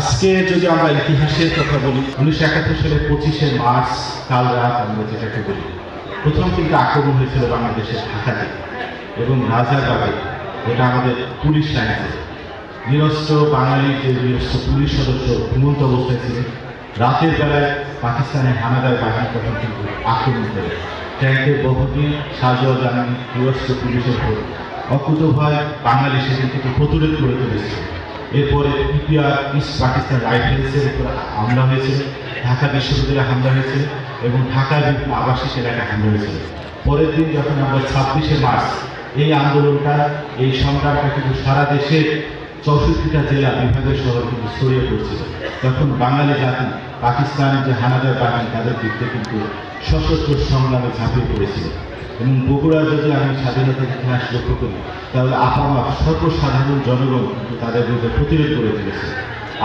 আজকে যদি আমরা ইতিহাসের কথা বলি, উনিশশো একাত্তর সালের পঁচিশে মার্চ, কাল রাত আমরা যেটাকে বলি, প্রথম কিন্তু আক্রমণ হয়েছিল বাংলাদেশের ঢাকাতে এবং রাজারবাগে এটা আমাদের পুলিশ লাইনে নিরস্ত্র বাঙালি যে নিরস্ত্র পুলিশ সদস্য ঘুমন্ত অবস্থায় ছিলেন রাতের বেলায় পাকিস্তানের হানাদার বাহিনী তখন কিন্তু আক্রমণ করে। ট্যাঙ্কের বহুদিন সাজোয়া জানান নিরস্ত্র পুলিশের অকুত ভয় বাঙালি সেদিন থেকে প্রতিরোধ করে তুলেছিল এরপরে পিপিআর ইস্ট পাকিস্তান রাইফেলসের উপর হামলা হয়েছে, ঢাকা বিশ্ববিদ্যালয়ে হামলা হয়েছে এবং ঢাকার বিভিন্ন আবাসিক এলাকায় হামলা হয়েছিল পরের দিন যখন আমরা ছাব্বিশে মার্চ এই আন্দোলনটা, এই সংগ্রামটা কিন্তু সারা দেশের চৌষট্টিটা জেলা বিভাগের শহর কিন্তু ছড়িয়ে পড়ছিল। তখন বাঙালি জাতি, পাকিস্তানের যে হানাদার বাহিনী, তাদের দিকে কিন্তু সশস্ত্র সংগ্রামে ঝাঁপিয়ে পড়েছিল। এবং বগুড়া যদি আমি স্বাধীনতার ইতিহাস লক্ষ্য করি তাহলে আপামর সর্বসাধারণ জনগণ তাদের বিরুদ্ধে প্রতিরোধ করে তুলেছে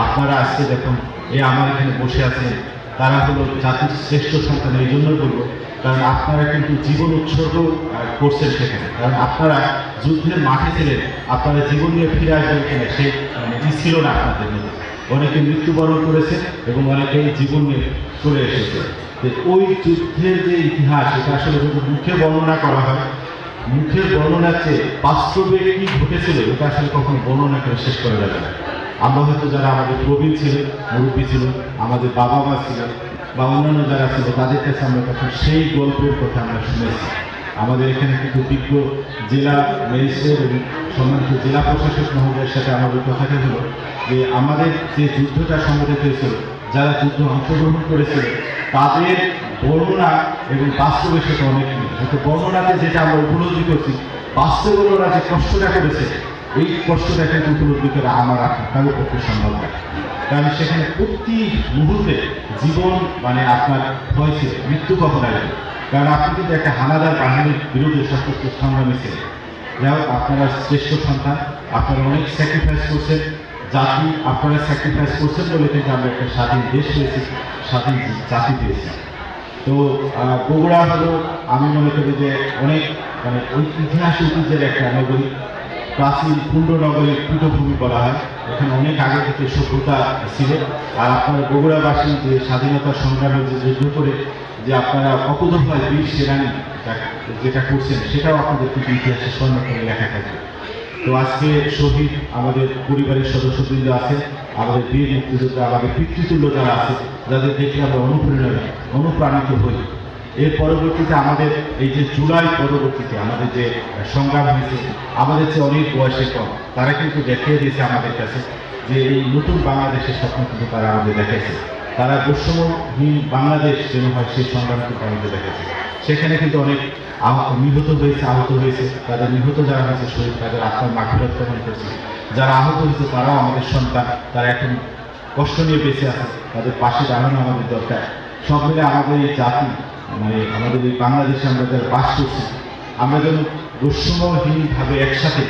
আপনারা আজকে দেখুন এই আমার এখানে বসে আছেন তারা হলো জাতির শ্রেষ্ঠ সন্তান এই জন্য বলব কারণ আপনারা কিন্তু জীবন উৎসর্গ করছেন সেখানে। কারণ আপনারা যুদ্ধের মাঠে ছিলেন আপনারা জীবন নিয়ে ফিরে আসবেন কিনা সেই মানে, ছিল না আপনাদের মধ্যে। অনেকে মৃত্যুবরণ করেছে এবং অনেকেই জীবন চলে এসেছে। যে ওই যুদ্ধের যে ইতিহাস, এটা আসলে যদি মুখে বর্ণনা করা হয়, মুখের বর্ণনা চেয়ে বাস্তবে কি ঘটেছিল, এটা আসলে কখনো বর্ণনা করে শেষ করা যাবে না। আমরা হয়তো যারা আমাদের প্রবীণ ছিলেন মুরব্বী ছিল, আমাদের বাবা মা ছিলেন বা অন্যান্য যারা ছিল, তাদের কাছে আমরা তখন সেই গল্পের কথা আমরা শুনেছি। আমাদের এখানে কিন্তু বিজ্ঞ জেলা ম্যাজিস্ট্রেট এবং সম্মানিত জেলা প্রশাসক মহোদয়ের সাথে আমাদের কথাটা হলো যে আমাদের যে যুদ্ধটা সংগঠিত হয়েছিল, যারা যুদ্ধ অংশগ্রহণ করেছিল, তাদের বর্ণনা এবং বাস্তবের সাথে অনেক হয়তো বর্ণনাতে যেটা আমরা উপলব্ধি করছি বাস্তবে ওরা যে কষ্টটা করেছে, এই কষ্টটা কিন্তু উপলব্ধি করে আমার আপনার কারও পক্ষে সম্ভব না কারণ সেখানে প্রতি মুহূর্তে জীবন মানে আপনার হয়েছে, মৃত্যু কখন আসবে কারণ আপনি কিন্তু একটা হানাদার বাহিনীর বিরুদ্ধে সশস্ত্র সংগ্রামী ছিলেন যাই হোক, আপনারা শ্রেষ্ঠ সন্তান, আপনারা অনেক স্যাক্রিফাইস করছেন, জাতি আপনারা স্যাক্রিফাইস করছেন বলে কিন্তু আমরা একটা স্বাধীন দেশ পেয়েছি, স্বাধীন জাতি পেয়েছি। তো বগুড়া হলো, আমি মনে করি যে অনেক মানে ওই ইতিহাস ঐতিহ্যের একটা নগরী। প্রাচীন পুণ্যনগরীর পীঠভূমি বলা হয়, এখানে অনেক আগে থেকে সভ্যতা ছিল। আর আপনার বগুড়াবাসী যে স্বাধীনতা সংগ্রামে যে যুদ্ধ করে যে আপনারা অকুতভয় বীর সেনানী যেটা করছেন, সেটাও আপনাদের কিন্তু ইতিহাসে করে লেখা থাকে তো আজকে শহীদ আমাদের পরিবারের সদস্যবৃন্দ আছে, আমাদের বীর মুক্তিযোদ্ধা, আমাদের পিতৃতুল্য যারা আছে, যাদের দেখে আমরা অনুপ্রেরণা অনুপ্রাণিত হই। এর পরবর্তীতে আমাদের এই যে জুলাই পরবর্তীতে আমাদের যে সংগ্রাম হয়েছে, আমাদের যে অনেক বয়সে কম, তারা কিন্তু দেখিয়ে দিয়েছে আমাদের কাছে যে এই নতুন বাংলাদেশের স্বপ্ন কিন্তু তারা আমাদের দেখাইছে। তারা বৈষম্যহীন বাংলাদেশ যেন হয় সেই সংগ্রাম কিন্তু আমাদের দেখেছে সেখানে কিন্তু অনেক নিহত হয়েছে, আহত হয়েছে। তাদের নিহত যারা হয়েছে, শহীদ তাদের আত্মার মাফিরত কামন করছে। যারা আহত হয়েছে, তারাও আমাদের সন্তান, তারা এখন কষ্ট নিয়ে বেঁচে আছে। তাদের পাশে দাঁড়ানো আমাদের দরকার। সব মিলে আমাদের এই জাতি মানে আমাদের এই বাংলাদেশে আমরা যারা বাস করছি, আমরা যেন বৈষম্যহীনভাবে একসাথে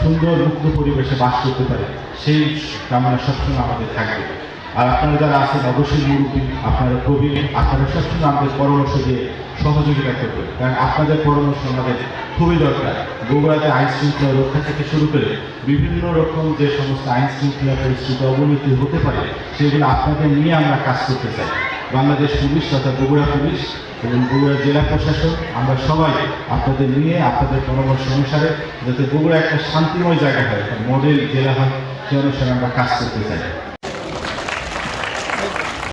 সুন্দর মুক্ত পরিবেশে বাস করতে পারি। সেই কামনা সবসময় আমাদের থাকবে। আর আপনারা যারা আছেন, অবশ্যই মুরব্বী, আপনারা প্রবীণ আপনারা সবসময় আমাদের পরামর্শ দিয়ে সহযোগিতা করবেন। কারণ আপনাদের পরামর্শ আমাদের খুবই দরকার। বগুড়াতে আইন শৃঙ্খলা রক্ষা থেকে শুরু করে বিভিন্ন রকম যে সমস্ত আইন শৃঙ্খলা পরিস্থিতি অবনতি হতে পারে, সেগুলো আপনাদের নিয়ে আমরা কাজ করতে চাই। বাংলাদেশ পুলিশ তথা বগুড়া পুলিশ এবং বগুড়া জেলা প্রশাসন, আমরা সবাই আপনাদের নিয়ে আপনাদের পরামর্শ অনুসারে যাতে বগুড়া একটা শান্তিময় জায়গা হয় মডেল জেলা হয় সে অনুসারে আমরা কাজ করতে চাই।